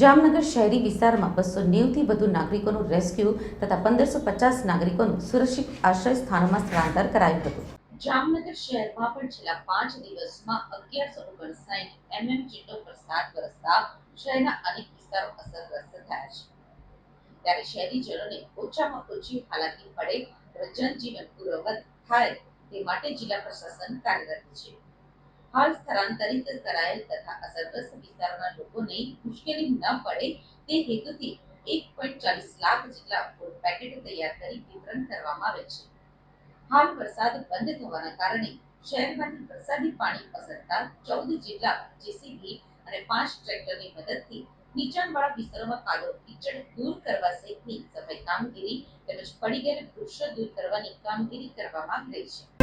જામનગર શહેરી વિસ્તારમાં બસો નેવથી વધુ નાગરિકોનું રેસ્ક્યુ તથા પંદરસો પચાસ નાગરિકોનું સુરક્ષિત આશ્રય સ્થાનોમાં સ્થળાંતર કરાયું હતું. જામનગર શહેરમાં પણ છેલ્લા પાંચ દિવસમાં અગિયારસો ઓગણસાઠ એમએમ જેટલો વરસાદ વરસતા શહેરના અનેક વિસ્તારો અસરગ્રસ્ત થયા છે. ત્યારે શહેરીજનોને ઓછામાં ઓછી હાલાકી પડે જનજીવન પૂર્વવત થાય તે માટે જિલ્લા પ્રશાસન કાર્યરત છે. હાલ સ્થળાંતરિત કરાયેલ તથા અસરગ્રસ્ત વિસ્તારના લોકોને મુશ્કેલી ન પડે તે હેતુથી એક પોઈન્ટ ચાલીસ લાખ જેટલા ફૂડ પેકેટ તૈયાર કરી વિતરણ કરવામાં આવે છે. હાલ વરસાદ બંધ થવાના કારણે શહેરમાંથી વરસાદી પાણી પસરતા ચૌદ જેટલા જેસીબી અને પાંચ ટ્રેક્ટરની મદદથી નીચાણવાળા વિસ્તારોમાં કાદવ કીચડ દૂર કરવા સહિતની સફાઈ કામગીરી તેમજ પડી ગયેલ વૃક્ષો દૂર કરવાની કામગીરી કરવામાં આવી રહી છે.